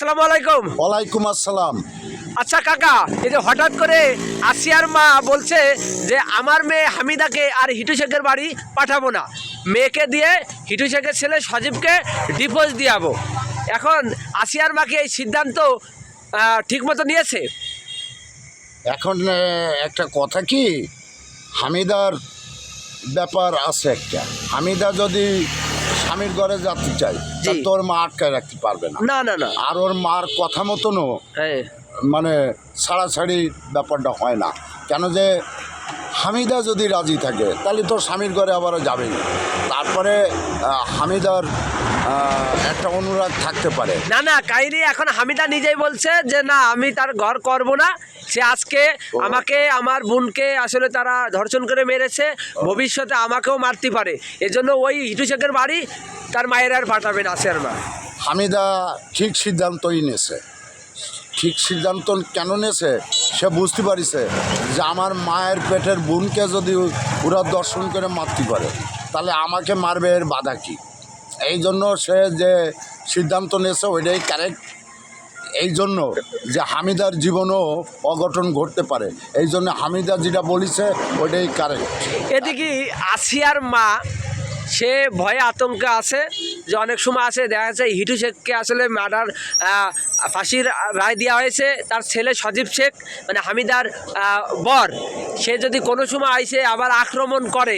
আসসালামু আলাইকুম। ওয়ালাইকুম আসসালাম। আচ্ছা কাকা এই যে হঠাৎ করে আসিয়ার মা বলছে যে আমার মেয়ে হামিদাকে আর হিটু শেখের বাড়ি পাঠাবো না। মেয়েকে দিয়ে হিটু শেখের ছেলে সজীবকে ডিভোর্স দিয়াবো। এখন আসিয়ার মাকে এই সিদ্ধান্ত ঠিক মতো নিয়েছে? এখন একটা কথা কি? হামিদার ব্যাপার আছে একটা। হামিদা যদি স্বামীর ঘরে যাতে চাই তা তোর মা আটকায় রাখতে পারবে না। না না না। আর ওর মার কথা মতনও হ্যাঁ। মানে ছাড়াছাড়ি ব্যাপারটা হয় না। কেন যে হামিদা যদি রাজি থাকে তাহলে তোর স্বামীর ঘরে আবারও যাবেই তারপরে হামিদার একটা অনুরাগ থাকতে পারে। না না কাহিনী এখন হামিদা নিজেই বলছে যে না আমি তার ঘর করব না। সে আজকে আমাকে আমার বোনকে আসলে তারা ধর্ষণ করে মেরেছে। ভবিষ্যতে আমাকেও মারতে পারে। এজন্য ওই হিটু শেখের বাড়ি তার মায়ের আর পাঠাবে না মা হামিদা ঠিক সিদ্ধান্তই নেছে। ঠিক সিদ্ধান্ত কেন নেছে সে বুঝতে পারিছে যে আমার মায়ের পেটের বোনকে যদি ওরা দর্শন করে মারতে পারে তাহলে আমাকে মারবে এর বাধা কী? এই জন্য সে যে সিদ্ধান্ত নিয়েছে ওইটাই কারেক্ট এই জন্য যে হামিদার জীবনও অঘটন ঘটতে পারে। এই জন্য হামিদা যেটা বলিছে, ওইটাই কারেক্ট এদিকে আসিয়ার মা, সে ভয়ে আতঙ্কে আছে যে অনেক সময় আছে, দেখা যাচ্ছে হিটু শেখকে আসলে মার্ডার ফাঁসির রায় দেওয়া হয়েছে। তার ছেলে সজীব শেখ মানে হামিদার বর, সে যদি কোনো সময় আইসে আবার আক্রমণ করে,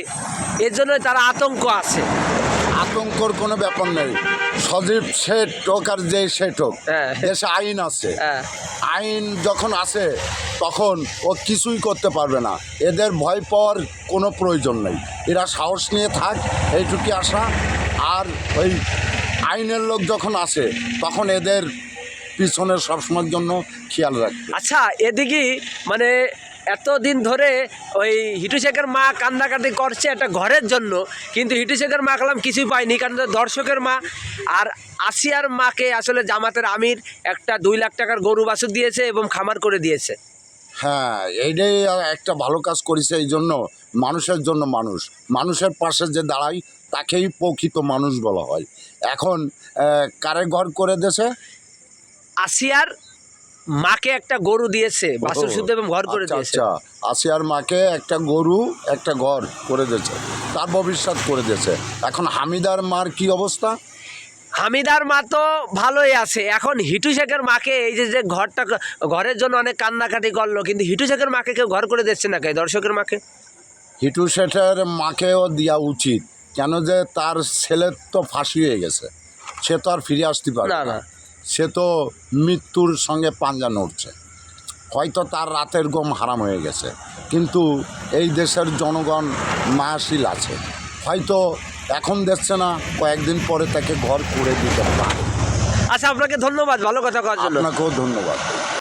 এর জন্য তারা আতঙ্ক আছে। আতঙ্কর কোনো ব্যাপার নেই। সজীব শেঠ হোক আর যে শেঠ হোক হ্যাঁ। দেশে আইন আছে। হ্যাঁ। আইন যখন আসে তখন ও কিছুই করতে পারবে না। এদের ভয় পাওয়ার কোনো প্রয়োজন নেই। এরা সাহস নিয়ে থাক এইটুকু আশা। আর ওই আইনের লোক যখন আসে তখন এদের পিছনে সবসময়ের জন্য খেয়াল রাখবে। আচ্ছা এদিকে মানে এতদিন ধরে ওই হিটু শেখের মা কান্দাকাটি করছে একটা ঘরের জন্য কিন্তু হিটু শেখের মা কালাম কিছুই পায়নি কারণ দর্শকের মা। আর আসিয়ার মাকে আসলে জামাতের আমির একটা দুই লাখ টাকার গরু বাছুর দিয়েছে এবং খামার করে দিয়েছে। হ্যাঁ এইটাই একটা ভালো কাজ করেছে এই জন্য মানুষের জন্য মানুষ। মানুষের পাশে যে দাঁড়ায় তাকেই প্রকৃত মানুষ বলা হয়। এখন কারে ঘর করে দেশে আসিয়ার মাকে একটা গরু দিয়েছে বাছুর শুদ্ধ এবং ঘর করে আচ্ছা, দিয়েছে। আচ্ছা। আসিয়ার মাকে একটা গরু একটা ঘর করে দিয়েছে। তার ভবিষ্যৎ করে দিয়েছে। এখন হামিদার মার কি অবস্থা? হামিদার মা তো ভালোই আছে। এখন হিটু শেখের মাকে এই যে যে ঘরটা ঘরের জন্য অনেক কান্নাকাটি করল কিন্তু হিটু শেখের মাকে কেউ ঘর করে দিচ্ছে না কে দর্শকের মাকে? হিটু শেঠের মাকেও দেওয়া উচিত। কেন যে তার ছেলের তো ফাঁসি হয়ে গেছে। সে তো আর ফিরে আসতে পারবে না, না। না। সে তো মৃত্যুর সঙ্গে পাঞ্জা নড়ছে। হয়তো তার রাতের গম হারাম হয়ে গেছে। কিন্তু এই দেশের জনগণ মায়াশীল আছে। হয়তো এখন দেখছে না কয়েকদিন পরে তাকে ঘর করে দিতে পারে। আচ্ছা আপনাকে ধন্যবাদ। ভালো কথা করার জন্য। আপনাকেও ধন্যবাদ।